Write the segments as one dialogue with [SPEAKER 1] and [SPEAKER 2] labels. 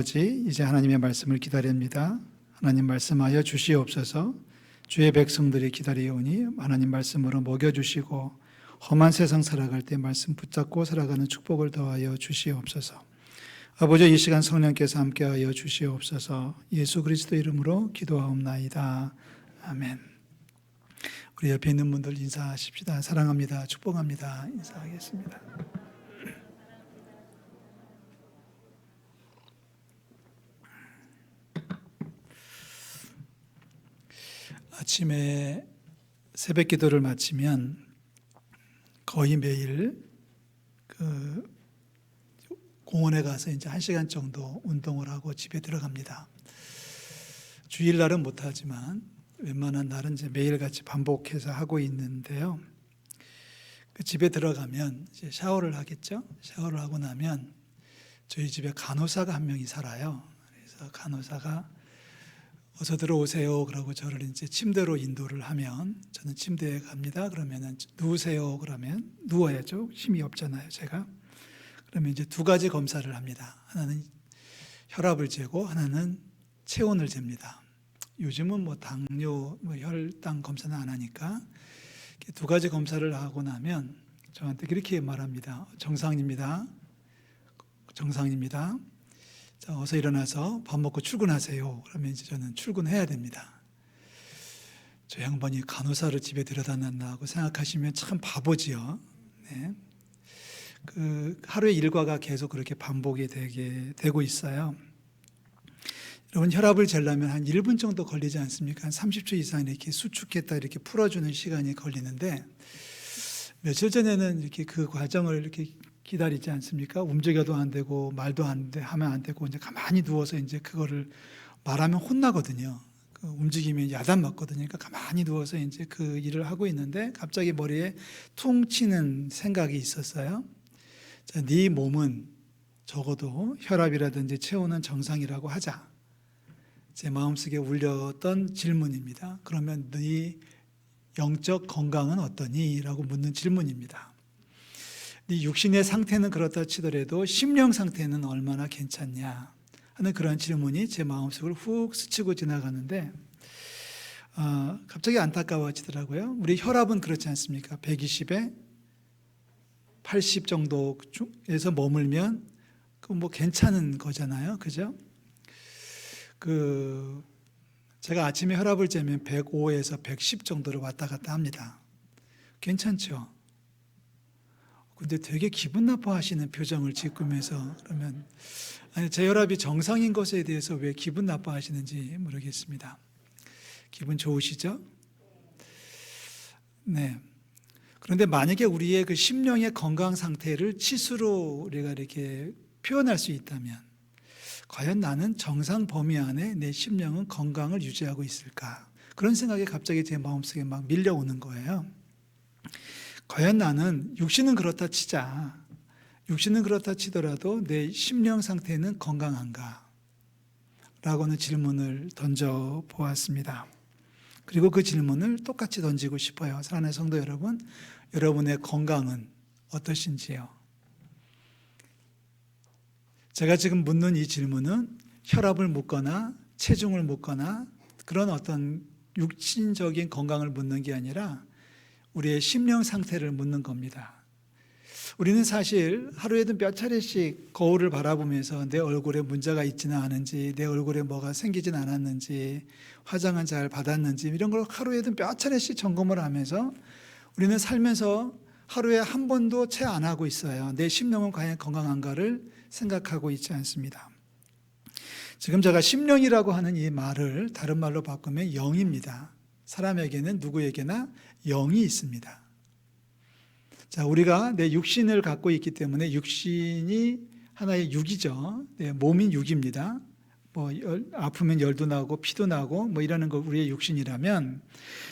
[SPEAKER 1] 아버지 이제 하나님의 말씀을 기다립니다. 하나님 말씀하여 주시옵소서. 주의 백성들이 기다리오니 하나님 말씀으로 먹여 주시고 험한 세상 살아갈 때 말씀 붙잡고 살아가는 축복을 더하여 주시옵소서. 아버지 이 시간 성령께서 함께하여 주시옵소서. 예수 그리스도 이름으로 기도하옵나이다. 아멘. 우리 옆에 있는 분들 인사하십시다. 사랑합니다. 축복합니다. 인사하겠습니다. 아침에 새벽 기도를 마치면 거의 매일 그 공원에 가서 이제 한 시간 정도 운동을 하고 집에 들어갑니다. 주일날은 못하지만 웬만한 날은 이제 매일같이 반복해서 하고 있는데요. 그 집에 들어가면 이제 샤워를 하겠죠. 샤워를 하고 나면 저희 집에 간호사가 한 명이 살아요. 그래서 간호사가 어서 들어오세요. 그러고 저를 이제 침대로 인도를 하면 저는 침대에 갑니다. 그러면은 누우세요. 그러면 누워야죠. 힘이 없잖아요. 제가. 그러면 이제 두 가지 검사를 합니다. 하나는 혈압을 재고 하나는 체온을 잽니다. 요즘은 뭐 당뇨, 뭐 혈당 검사는 안 하니까 두 가지 검사를 하고 나면 저한테 그렇게 말합니다. 정상입니다. 정상입니다. 자, 어서 일어나서 밥 먹고 출근하세요. 그러면 이제 저는 출근해야 됩니다. 저 양반이 간호사를 집에 데려다 놨나 하고 생각하시면 참 바보지요. 네. 그 하루의 일과가 계속 그렇게 반복이 되게 되고 있어요. 여러분 혈압을 재려면 한 1분 정도 걸리지 않습니까? 한 30초 이상 이렇게 수축했다 이렇게 풀어주는 시간이 걸리는데 며칠 전에는 이렇게 그 과정을 이렇게 기다리지 않습니까? 움직여도 안 되고 말도 안 돼, 하면 안 되고 이제 가만히 누워서 이제 그거를 말하면 혼나거든요. 그 움직이면 야단 맞거든요. 그러니까 가만히 누워서 이제 그 일을 하고 있는데 갑자기 머리에 퉁 치는 생각이 있었어요. 자, 네 몸은 적어도 혈압이라든지 체온은 정상이라고 하자. 제 마음속에 울렸던 질문입니다. 그러면 네 영적 건강은 어떠니? 라고 묻는 질문입니다. 네 육신의 상태는 그렇다 치더라도 심령 상태는 얼마나 괜찮냐 하는 그런 질문이 제 마음속을 훅 스치고 지나가는데 어, 갑자기 안타까워지더라고요. 우리 혈압은 그렇지 않습니까? 120에 80 정도에서 머물면 그뭐 괜찮은 거잖아요. 그죠? 그 제가 아침에 혈압을 재면 105에서 110 정도로 왔다 갔다 합니다. 괜찮죠? 근데 되게 기분 나빠하시는 표정을 짓으면서 그러면 아니 제 혈압이 정상인 것에 대해서 왜 기분 나빠하시는지 모르겠습니다. 기분 좋으시죠? 네. 그런데 만약에 우리의 그 심령의 건강 상태를 치수로 우리가 이렇게 표현할 수 있다면 과연 나는 정상 범위 안에 내 심령은 건강을 유지하고 있을까? 그런 생각이 갑자기 제 마음속에 막 밀려오는 거예요. 과연 나는 육신은 그렇다 치자. 육신은 그렇다 치더라도 내 심령 상태는 건강한가? 라고는 질문을 던져 보았습니다. 그리고 그 질문을 똑같이 던지고 싶어요. 사랑하는 성도 여러분, 여러분의 건강은 어떠신지요? 제가 지금 묻는 이 질문은 혈압을 묻거나 체중을 묻거나 그런 어떤 육신적인 건강을 묻는 게 아니라 우리의 심령 상태를 묻는 겁니다. 우리는 사실 하루에도 몇 차례씩 거울을 바라보면서 내 얼굴에 문제가 있지는 않은지, 내 얼굴에 뭐가 생기진 않았는지, 화장은 잘 받았는지, 이런 걸 하루에도 몇 차례씩 점검을 하면서 우리는 살면서 하루에 한 번도 채 안 하고 있어요. 내 심령은 과연 건강한가를 생각하고 있지 않습니다. 지금 제가 심령이라고 하는 이 말을 다른 말로 바꾸면 영입니다. 사람에게는 누구에게나 영이 있습니다. 자, 우리가 내 육신을 갖고 있기 때문에 육신이 하나의 육이죠. 네, 몸인 육입니다. 뭐 열, 아프면 열도 나고 피도 나고 뭐 이러는 거 우리의 육신이라면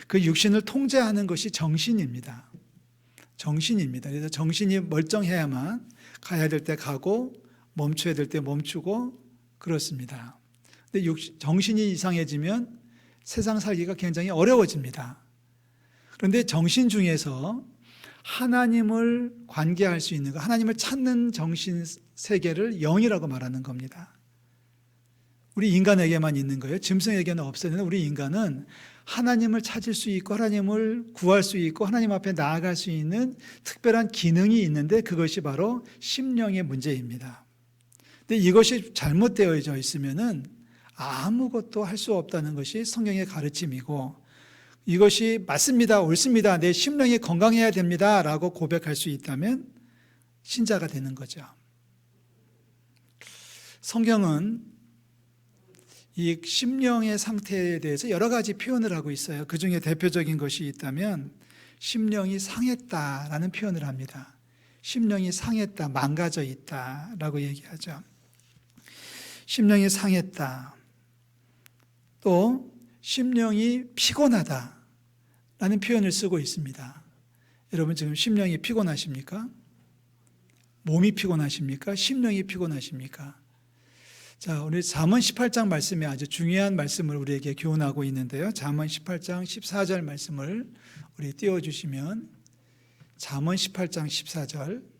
[SPEAKER 1] 그 육신을 통제하는 것이 정신입니다. 정신입니다. 그래서 정신이 멀쩡해야만 가야 될 때 가고 멈춰야 될 때 멈추고 그렇습니다. 근데 육, 정신이 이상해지면 세상 살기가 굉장히 어려워집니다. 그런데 정신 중에서 하나님을 관계할 수 있는 것, 하나님을 찾는 정신 세계를 영이라고 말하는 겁니다. 우리 인간에게만 있는 거예요. 짐승에게는 없어요. 우리 인간은 하나님을 찾을 수 있고 하나님을 구할 수 있고 하나님 앞에 나아갈 수 있는 특별한 기능이 있는데 그것이 바로 심령의 문제입니다. 근데 이것이 잘못되어져 있으면은 아무것도 할 수 없다는 것이 성경의 가르침이고 이것이 맞습니다. 옳습니다. 내 심령이 건강해야 됩니다. 라고 고백할 수 있다면 신자가 되는 거죠. 성경은 이 심령의 상태에 대해서 여러 가지 표현을 하고 있어요. 그 중에 대표적인 것이 있다면 심령이 상했다라는 표현을 합니다. 심령이 상했다, 망가져 있다라고 얘기하죠. 심령이 상했다. 또 심령이 피곤하다라는 표현을 쓰고 있습니다. 여러분 지금 심령이 피곤하십니까? 몸이 피곤하십니까? 심령이 피곤하십니까? 자, 우리 잠언 18장 말씀에 아주 중요한 말씀을 우리에게 교훈하고 있는데요. 잠언 18장 14절 말씀을 우리 띄워 주시면 잠언 18장 14절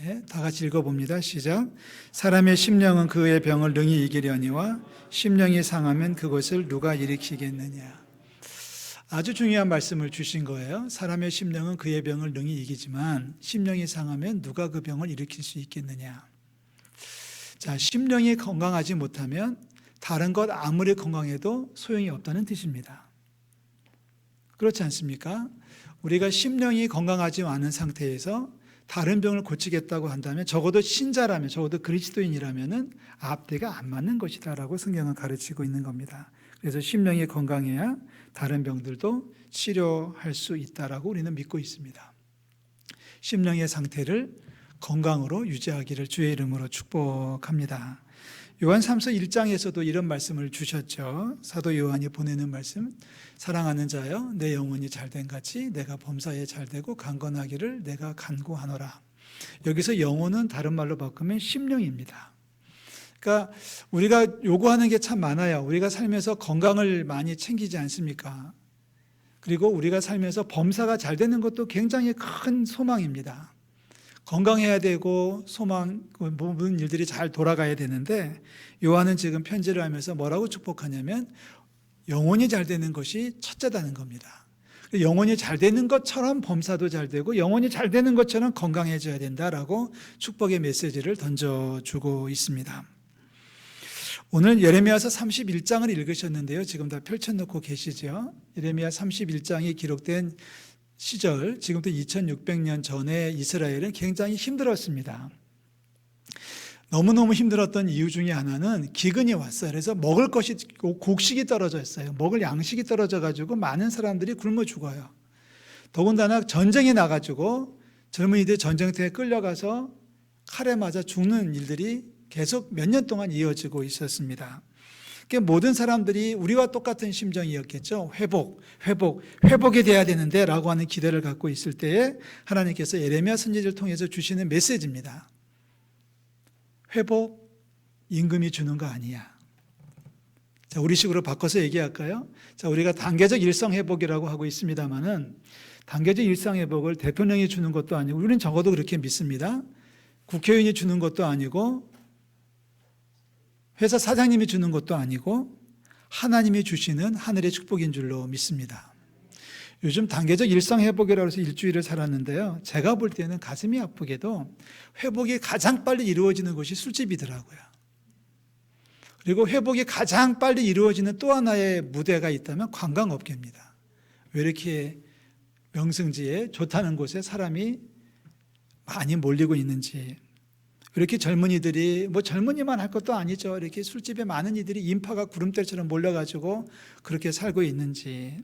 [SPEAKER 1] 네, 다 같이 읽어 봅니다. 시작. 사람의 심령은 그의 병을 능히 이기려니와 심령이 상하면 그것을 누가 일으키겠느냐. 아주 중요한 말씀을 주신 거예요. 사람의 심령은 그의 병을 능히 이기지만 심령이 상하면 누가 그 병을 일으킬 수 있겠느냐. 자, 심령이 건강하지 못하면 다른 것 아무리 건강해도 소용이 없다는 뜻입니다. 그렇지 않습니까? 우리가 심령이 건강하지 않은 상태에서 다른 병을 고치겠다고 한다면 적어도 신자라면 적어도 그리스도인이라면은 앞뒤가 안 맞는 것이다라고 성경은 가르치고 있는 겁니다. 그래서 심령이 건강해야 다른 병들도 치료할 수 있다라고 우리는 믿고 있습니다. 심령의 상태를 건강으로 유지하기를 주의 이름으로 축복합니다. 요한 3서 1장에서도 이런 말씀을 주셨죠. 사도 요한이 보내는 말씀. 사랑하는 자여 내 영혼이 잘된 같이 내가 범사에 잘되고 강건하기를 내가 간구하노라. 여기서 영혼은 다른 말로 바꾸면 심령입니다. 그러니까 우리가 요구하는 게 참 많아요. 우리가 살면서 건강을 많이 챙기지 않습니까? 그리고 우리가 살면서 범사가 잘 되는 것도 굉장히 큰 소망입니다. 건강해야 되고 소망 그 모든 일들이 잘 돌아가야 되는데 요한은 지금 편지를 하면서 뭐라고 축복하냐면 영혼이 잘 되는 것이 첫째다는 겁니다. 영혼이 잘 되는 것처럼 범사도 잘 되고 영혼이 잘 되는 것처럼 건강해져야 된다라고 축복의 메시지를 던져주고 있습니다. 오늘 예레미야서 31장을 읽으셨는데요. 지금 다 펼쳐놓고 계시죠. 예레미야 31장이 기록된 시절, 지금부터 2600년 전에 이스라엘은 굉장히 힘들었습니다. 너무너무 힘들었던 이유 중에 하나는 기근이 왔어요. 그래서 먹을 것이 곡식이 떨어졌어요. 먹을 양식이 떨어져 가지고 많은 사람들이 굶어 죽어요. 더군다나 전쟁에 나가지고 젊은이들 전쟁터에 끌려가서 칼에 맞아 죽는 일들이 계속 몇 년 동안 이어지고 있었습니다. 모든 사람들이 우리와 똑같은 심정이었겠죠. 회복, 회복, 회복이 돼야 되는데 라고 하는 기대를 갖고 있을 때에 하나님께서 예레미야 선지자를 통해서 주시는 메시지입니다. 회복, 임금이 주는 거 아니야. 자, 우리식으로 바꿔서 얘기할까요? 자, 우리가 단계적 일상 회복이라고 하고 있습니다만은 단계적 일상 회복을 대통령이 주는 것도 아니고 우리는 적어도 그렇게 믿습니다. 국회의원이 주는 것도 아니고 회사 사장님이 주는 것도 아니고 하나님이 주시는 하늘의 축복인 줄로 믿습니다. 요즘 단계적 일상 회복이라고 해서 일주일을 살았는데요. 제가 볼 때는 가슴이 아프게도 회복이 가장 빨리 이루어지는 곳이 술집이더라고요. 그리고 회복이 가장 빨리 이루어지는 또 하나의 무대가 있다면 관광업계입니다. 왜 이렇게 명승지에 좋다는 곳에 사람이 많이 몰리고 있는지 이렇게 젊은이들이 뭐 젊은이만 할 것도 아니죠. 이렇게 술집에 많은 이들이 인파가 구름대처럼 몰려가지고 그렇게 살고 있는지.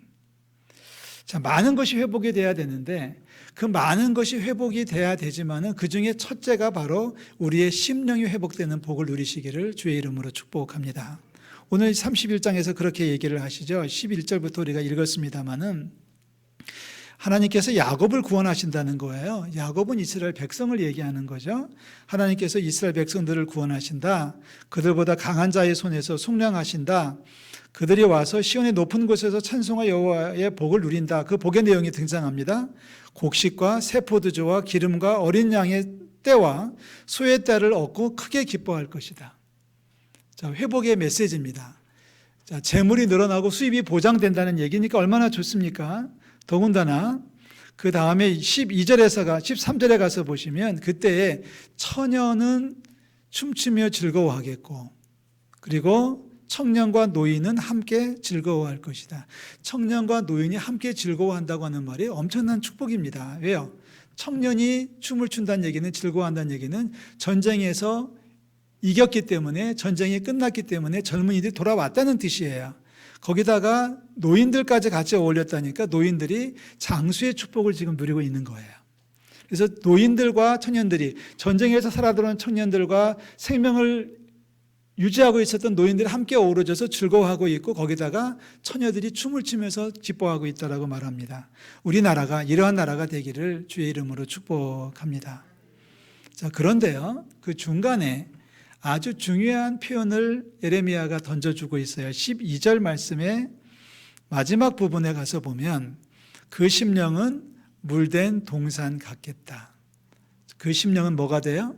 [SPEAKER 1] 자, 많은 것이 회복이 돼야 되는데 그 많은 것이 회복이 돼야 되지만은 그 중에 첫째가 바로 우리의 심령이 회복되는 복을 누리시기를 주의 이름으로 축복합니다. 오늘 31장에서 그렇게 얘기를 하시죠. 11절부터 우리가 읽었습니다마는 하나님께서 야곱을 구원하신다는 거예요. 야곱은 이스라엘 백성을 얘기하는 거죠. 하나님께서 이스라엘 백성들을 구원하신다. 그들보다 강한 자의 손에서 속량하신다. 그들이 와서 시온의 높은 곳에서 찬송하 여호와의 복을 누린다. 그 복의 내용이 등장합니다. 곡식과 새 포도주와 기름과 어린 양의 때와 소의 때를 얻고 크게 기뻐할 것이다. 자, 회복의 메시지입니다. 자, 재물이 늘어나고 수입이 보장된다는 얘기니까 얼마나 좋습니까? 더군다나 그 다음에 12절에서가 13절에 가서 보시면 그때에 처녀는 춤추며 즐거워하겠고 그리고 청년과 노인은 함께 즐거워할 것이다. 청년과 노인이 함께 즐거워한다고 하는 말이 엄청난 축복입니다. 왜요? 청년이 춤을 춘다는 얘기는 즐거워한다는 얘기는 전쟁에서 이겼기 때문에 전쟁이 끝났기 때문에 젊은이들이 돌아왔다는 뜻이에요. 거기다가 노인들까지 같이 어울렸다니까 노인들이 장수의 축복을 지금 누리고 있는 거예요. 그래서 노인들과 청년들이 전쟁에서 살아들어온 청년들과 생명을 유지하고 있었던 노인들이 함께 어우러져서 즐거워하고 있고 거기다가 처녀들이 춤을 추면서 기뻐하고 있다라고 말합니다. 우리나라가 이러한 나라가 되기를 주의 이름으로 축복합니다. 자, 그런데요. 그 중간에 아주 중요한 표현을 예레미야가 던져주고 있어요. 12절 말씀의 마지막 부분에 가서 보면 그 심령은 물된 동산 같겠다. 그 심령은 뭐가 돼요?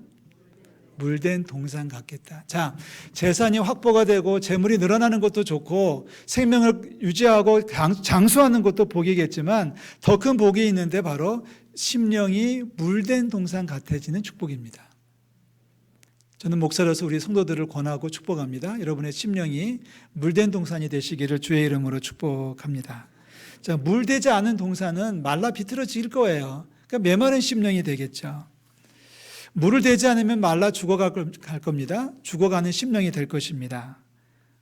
[SPEAKER 1] 물된 동산 같겠다. 자, 재산이 확보가 되고 재물이 늘어나는 것도 좋고 생명을 유지하고 장- 장수하는 것도 복이겠지만 더 큰 복이 있는데 바로 심령이 물된 동산 같아지는 축복입니다. 저는 목사로서 우리 성도들을 권하고 축복합니다. 여러분의 심령이 물된 동산이 되시기를 주의 이름으로 축복합니다. 자, 물되지 않은 동산은 말라 비틀어질 거예요. 그러니까 메마른 심령이 되겠죠. 물을 대지 않으면 말라 죽어갈 갈 겁니다. 죽어가는 심령이 될 것입니다.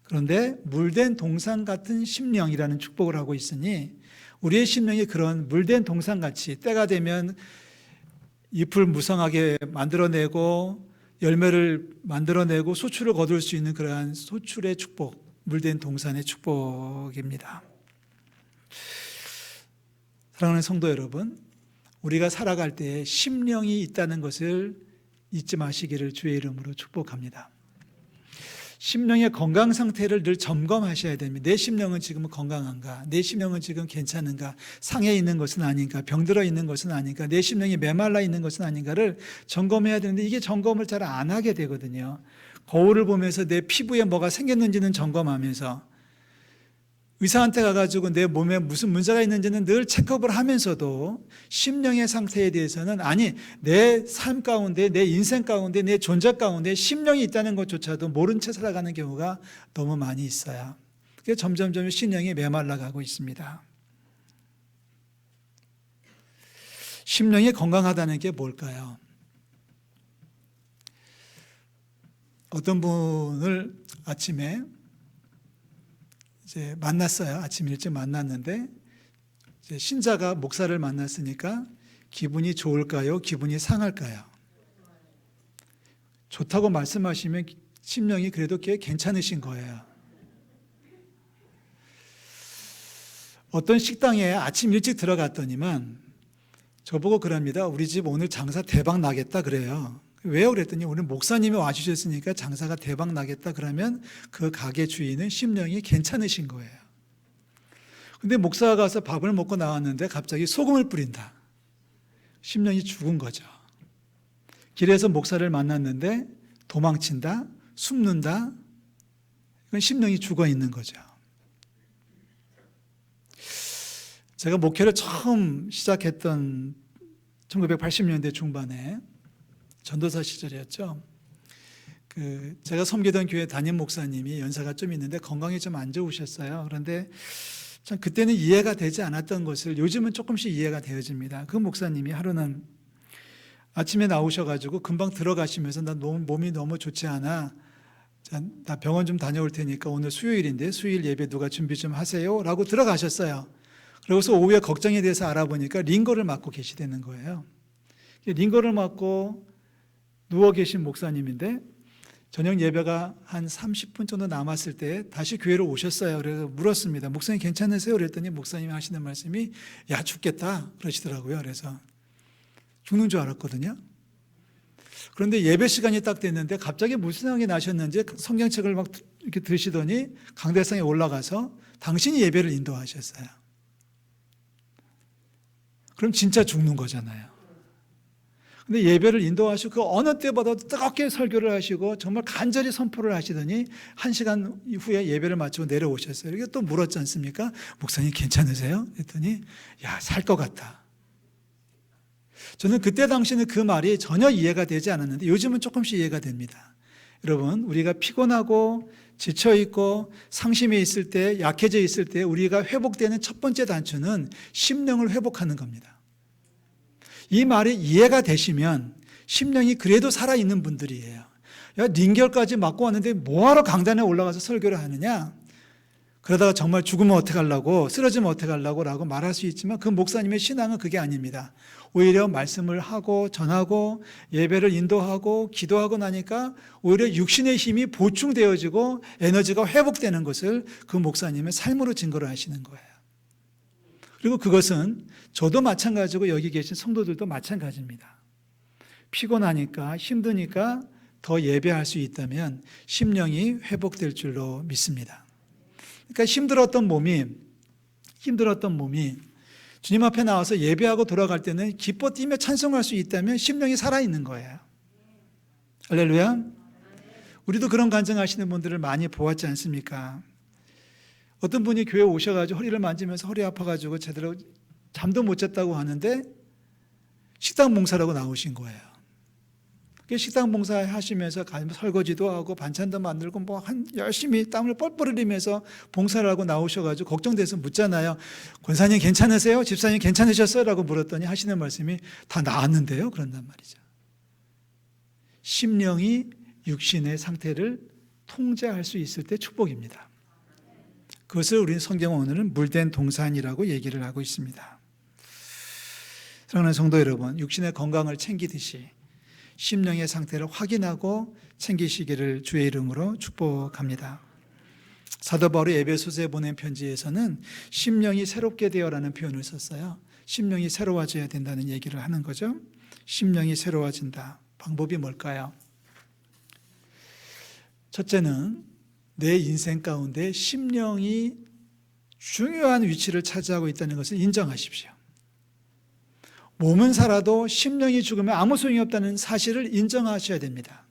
[SPEAKER 1] 그런데 물된 동산 같은 심령이라는 축복을 하고 있으니 우리의 심령이 그런 물된 동산 같이 때가 되면 잎을 무성하게 만들어내고 열매를 만들어내고 소출을 거둘 수 있는 그러한 소출의 축복, 물된 동산의 축복입니다. 사랑하는 성도 여러분, 우리가 살아갈 때 심령이 있다는 것을 잊지 마시기를 주의 이름으로 축복합니다. 심령의 건강 상태를 늘 점검하셔야 됩니다. 내 심령은 지금 건강한가? 내 심령은 지금 괜찮은가? 상해 있는 것은 아닌가? 병들어 있는 것은 아닌가? 내 심령이 메말라 있는 것은 아닌가를 점검해야 되는데 이게 점검을 잘 안 하게 되거든요. 거울을 보면서 내 피부에 뭐가 생겼는지는 점검하면서 의사한테 가가지고 내 몸에 무슨 문제가 있는지는 늘 체크업을 하면서도 심령의 상태에 대해서는 아니 내 삶 가운데 내 인생 가운데 내 존재 가운데 심령이 있다는 것조차도 모른 채 살아가는 경우가 너무 많이 있어요. 그게 점점점 심령이 메말라가고 있습니다. 심령이 건강하다는 게 뭘까요? 어떤 분을 아침에 이제 만났어요. 아침 일찍 만났는데 신자가 목사를 만났으니까 기분이 좋을까요? 기분이 상할까요? 좋다고 말씀하시면 심령이 그래도 꽤 괜찮으신 거예요. 어떤 식당에 아침 일찍 들어갔더니만 저보고 그럽니다. 우리 집 오늘 장사 대박 나겠다 그래요. 왜요? 그랬더니 오늘 목사님이 와주셨으니까 장사가 대박 나겠다 그러면 그 가게 주인은 심령이 괜찮으신 거예요. 근데 목사가 가서 밥을 먹고 나왔는데 갑자기 소금을 뿌린다. 심령이 죽은 거죠. 길에서 목사를 만났는데 도망친다, 숨는다. 이건 심령이 죽어 있는 거죠. 제가 목회를 처음 시작했던 1980년대 중반에 전도사 시절이었죠. 그 제가 섬기던 교회 담임 목사님이 연세가 좀 있는데 건강이 좀 안 좋으셨어요. 그런데 참 그때는 이해가 되지 않았던 것을 요즘은 조금씩 이해가 되어집니다. 그 목사님이 하루는 아침에 나오셔가지고 금방 들어가시면서 나 너무 몸이 너무 좋지 않아. 자, 나 병원 좀 다녀올 테니까 오늘 수요일인데 수요일 예배 누가 준비 좀 하세요 라고 들어가셨어요. 그러고서 오후에 걱정에 대해서 알아보니까 링거를 맞고 계시다는 거예요. 링거를 맞고 누워 계신 목사님인데 저녁 예배가 한 30분 정도 남았을 때 다시 교회로 오셨어요. 그래서 물었습니다. 목사님 괜찮으세요? 그랬더니 목사님이 하시는 말씀이 야 죽겠다 그러시더라고요. 그래서 죽는 줄 알았거든요. 그런데 예배 시간이 딱 됐는데 갑자기 무슨 생각이 나셨는지 성경책을 막 이렇게 드시더니 강대상에 올라가서 당신이 예배를 인도하셨어요. 그럼 진짜 죽는 거잖아요. 근데 예배를 인도하시고 그 어느 때보다도 뜨겁게 설교를 하시고 정말 간절히 선포를 하시더니 한 시간 후에 예배를 마치고 내려오셨어요. 이게 또 물었지 않습니까? 목사님 괜찮으세요? 했더니 야, 살 것 같다. 저는 그때 당시는 그 말이 전혀 이해가 되지 않았는데 요즘은 조금씩 이해가 됩니다. 여러분, 우리가 피곤하고 지쳐 있고 상심해 있을 때, 약해져 있을 때 우리가 회복되는 첫 번째 단추는 심령을 회복하는 겁니다. 이 말이 이해가 되시면 심령이 그래도 살아있는 분들이에요. 야, 링결까지 맞고 왔는데 뭐하러 강단에 올라가서 설교를 하느냐? 그러다가 정말 죽으면 어떡하려고, 쓰러지면 어떡하려고 라고 말할 수 있지만 그 목사님의 신앙은 그게 아닙니다. 오히려 말씀을 하고 전하고 예배를 인도하고 기도하고 나니까 오히려 육신의 힘이 보충되어지고 에너지가 회복되는 것을 그 목사님의 삶으로 증거를 하시는 거예요. 그리고 그것은 저도 마찬가지고 여기 계신 성도들도 마찬가지입니다. 피곤하니까 힘드니까 더 예배할 수 있다면 심령이 회복될 줄로 믿습니다. 그러니까 힘들었던 몸이 힘들었던 몸이 주님 앞에 나와서 예배하고 돌아갈 때는 기뻐 뛰며 찬송할 수 있다면 심령이 살아 있는 거예요. 할렐루야. 우리도 그런 간증하시는 분들을 많이 보았지 않습니까? 어떤 분이 교회 오셔가지고 허리를 만지면서 허리 아파가지고 제대로 잠도 못 잤다고 하는데 식당 봉사라고 나오신 거예요. 그 식당 봉사 하시면서 설거지도 하고 반찬도 만들고 뭐 한 열심히 땀을 뻘뻘 흘리면서 봉사를 하고 나오셔가지고 걱정돼서 묻잖아요. 권사님 괜찮으세요? 집사님 괜찮으셨어요? 라고 물었더니 하시는 말씀이 다 나았는데요. 그런단 말이죠. 심령이 육신의 상태를 통제할 수 있을 때 축복입니다. 그것을 우리 성경 오늘은 물된 동산이라고 얘기를 하고 있습니다. 사랑하는 성도 여러분, 육신의 건강을 챙기듯이 심령의 상태를 확인하고 챙기시기를 주의 이름으로 축복합니다. 사도 바울이 에베소서에 보낸 편지에서는 심령이 새롭게 되어라는 표현을 썼어요. 심령이 새로워져야 된다는 얘기를 하는 거죠. 심령이 새로워진다. 방법이 뭘까요? 첫째는 내 인생 가운데 심령이 중요한 위치를 차지하고 있다는 것을 인정하십시오. 몸은 살아도 심령이 죽으면 아무 소용이 없다는 사실을 인정하셔야 됩니다.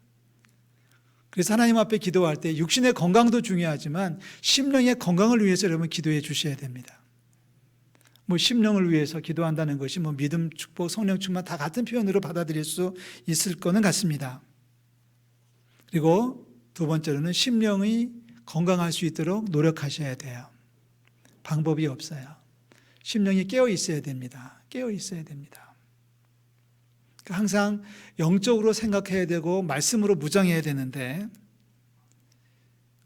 [SPEAKER 1] 그래서 하나님 앞에 기도할 때 육신의 건강도 중요하지만 심령의 건강을 위해서 여러분 기도해 주셔야 됩니다. 뭐 심령을 위해서 기도한다는 것이 뭐 믿음, 축복, 성령 충만 다 같은 표현으로 받아들일 수 있을 거는 같습니다. 그리고 두 번째로는 심령이 건강할 수 있도록 노력하셔야 돼요. 방법이 없어요. 심령이 깨어 있어야 됩니다. 깨어 있어야 됩니다. 그러니까 항상 영적으로 생각해야 되고 말씀으로 무장해야 되는데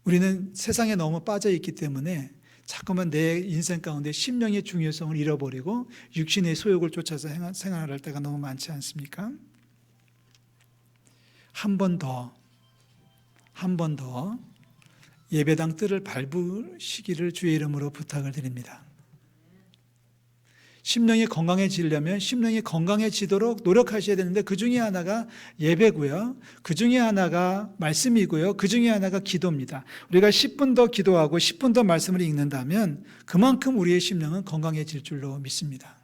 [SPEAKER 1] 우리는 세상에 너무 빠져 있기 때문에 자꾸만 내 인생 가운데 심령의 중요성을 잃어버리고 육신의 소욕을 쫓아서 생활할 때가 너무 많지 않습니까? 한 번 더, 한 번 더 예배당 뜰을 밟으시기를 주의 이름으로 부탁을 드립니다. 심령이 건강해지려면 심령이 건강해지도록 노력하셔야 되는데 그 중에 하나가 예배고요. 그 중에 하나가 말씀이고요. 그 중에 하나가 기도입니다. 우리가 10분 더 기도하고 10분 더 말씀을 읽는다면 그만큼 우리의 심령은 건강해질 줄로 믿습니다.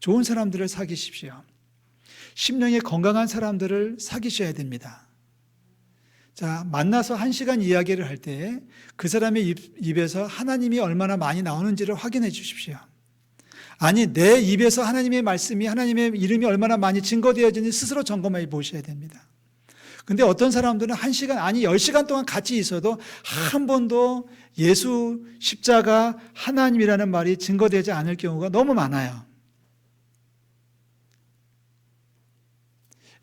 [SPEAKER 1] 좋은 사람들을 사귀십시오. 심령이 건강한 사람들을 사귀셔야 됩니다. 자, 만나서 한 시간 이야기를 할 때 그 사람의 입, 입에서 하나님이 얼마나 많이 나오는지를 확인해 주십시오. 아니, 내 입에서 하나님의 말씀이 하나님의 이름이 얼마나 많이 증거되어지는지 스스로 점검해 보셔야 됩니다. 근데 어떤 사람들은 한 시간, 아니, 열 시간 동안 같이 있어도 한 번도 예수 십자가 하나님이라는 말이 증거되지 않을 경우가 너무 많아요.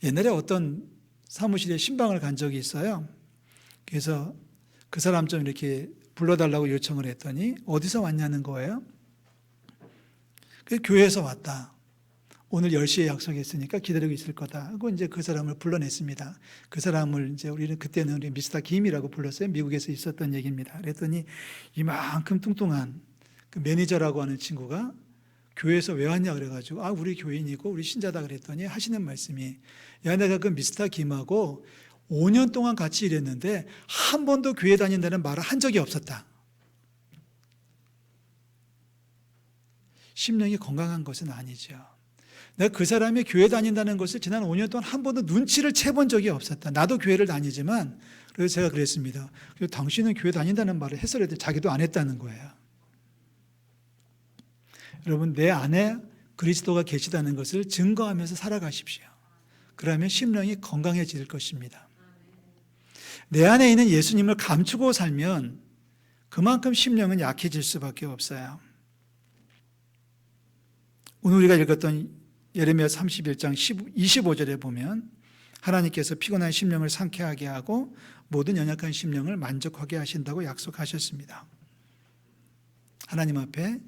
[SPEAKER 1] 옛날에 어떤 사무실에 신방을 간 적이 있어요. 그래서 그 사람 좀 이렇게 불러달라고 요청을 했더니 어디서 왔냐는 거예요. 그 교회에서 왔다. 오늘 10시에 약속했으니까 기다리고 있을 거다. 하고 이제 그 사람을 불러냈습니다. 그 사람을 이제 우리는 그때는 우리 미스터 김이라고 불렀어요. 미국에서 있었던 얘기입니다. 그랬더니 이만큼 뚱뚱한 그 매니저라고 하는 친구가 교회에서 왜 왔냐 그래가지고 아 우리 교인이고 우리 신자다 그랬더니 하시는 말씀이 야 내가 그 미스터 김하고 5년 동안 같이 일했는데 한 번도 교회 다닌다는 말을 한 적이 없었다. 심령이 건강한 것은 아니죠. 내가 그 사람이 교회 다닌다는 것을 지난 5년 동안 한 번도 눈치를 채 본 적이 없었다. 나도 교회를 다니지만 그래서 제가 그랬습니다. 그래서 당신은 교회 다닌다는 말을 했어야 돼. 자기도 안 했다는 거예요. 여러분 내 안에 그리스도가 계시다는 것을 증거하면서 살아가십시오. 그러면 심령이 건강해질 것입니다. 내 안에 있는 예수님을 감추고 살면 그만큼 심령은 약해질 수밖에 없어요. 오늘 우리가 읽었던 예레미야 31장 25절에 보면 하나님께서 피곤한 심령을 상쾌하게 하고 모든 연약한 심령을 만족하게 하신다고 약속하셨습니다. 하나님 앞에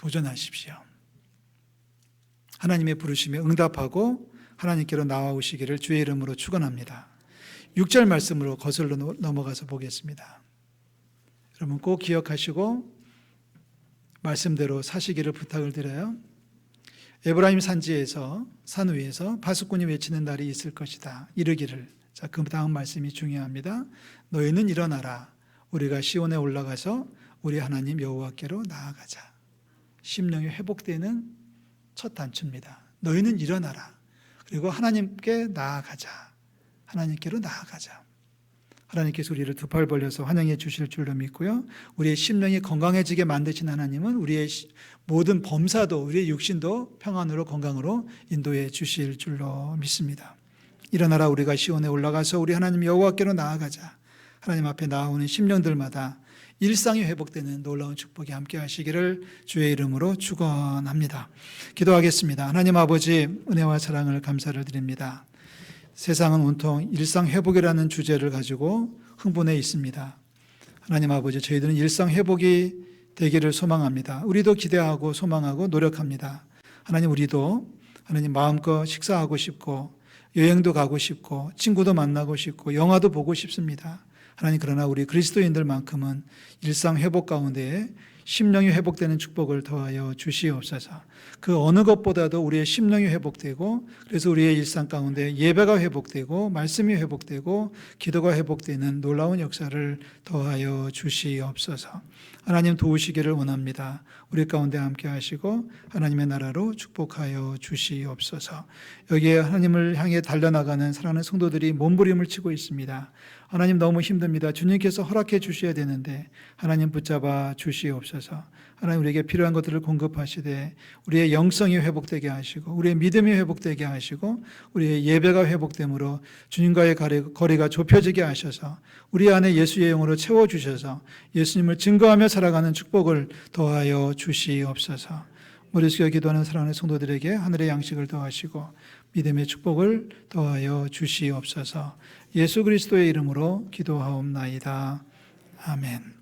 [SPEAKER 1] 도전하십시오. 하나님의 부르심에 응답하고 하나님께로 나와오시기를 주의 이름으로 축원합니다. 6절 말씀으로 거슬러 넘어가서 보겠습니다. 여러분 꼭 기억하시고 말씀대로 사시기를 부탁을 드려요. 에브라임 산지에서 산 위에서 바수꾼이 외치는 날이 있을 것이다. 이르기를 자, 그 다음 말씀이 중요합니다. 너희는 일어나라. 우리가 시온에 올라가서 우리 하나님 여호와께로 나아가자. 심령이 회복되는 첫 단추입니다. 너희는 일어나라. 그리고 하나님께 나아가자. 하나님께로 나아가자. 하나님께서 우리를 두 팔 벌려서 환영해 주실 줄로 믿고요. 우리의 심령이 건강해지게 만드신 하나님은 우리의 모든 범사도 우리의 육신도 평안으로 건강으로 인도해 주실 줄로 믿습니다. 일어나라 우리가 시온에 올라가서 우리 하나님 여호와께로 나아가자. 하나님 앞에 나오는 심령들마다 일상이 회복되는 놀라운 축복이 함께 하시기를 주의 이름으로 축원합니다. 기도하겠습니다. 하나님 아버지 은혜와 사랑을 감사를 드립니다. 세상은 온통 일상 회복이라는 주제를 가지고 흥분해 있습니다. 하나님 아버지 저희들은 일상 회복이 되기를 소망합니다. 우리도 기대하고 소망하고 노력합니다. 하나님 우리도 하나님 마음껏 식사하고 싶고 여행도 가고 싶고 친구도 만나고 싶고 영화도 보고 싶습니다. 하나님 그러나 우리 그리스도인들만큼은 일상 회복 가운데에 심령이 회복되는 축복을 더하여 주시옵소서. 그 어느 것보다도 우리의 심령이 회복되고 그래서 우리의 일상 가운데 예배가 회복되고 말씀이 회복되고 기도가 회복되는 놀라운 역사를 더하여 주시옵소서. 하나님 도우시기를 원합니다. 우리 가운데 함께 하시고 하나님의 나라로 축복하여 주시옵소서. 여기에 하나님을 향해 달려나가는 사랑하는 성도들이 몸부림을 치고 있습니다. 하나님 너무 힘듭니다. 주님께서 허락해 주셔야 되는데 하나님 붙잡아 주시옵소서. 하나님 우리에게 필요한 것들을 공급하시되 우리의 영성이 회복되게 하시고 우리의 믿음이 회복되게 하시고 우리의 예배가 회복됨으로 주님과의 거리가 좁혀지게 하셔서 우리 안에 예수의 영으로 채워 주셔서 예수님을 증거하며 살아가는 축복을 더하여 주시옵소서. 머릿속에 기도하는 사랑하는 성도들에게 하늘의 양식을 더하시고 믿음의 축복을 더하여 주시옵소서. 예수 그리스도의 이름으로 기도하옵나이다. 아멘.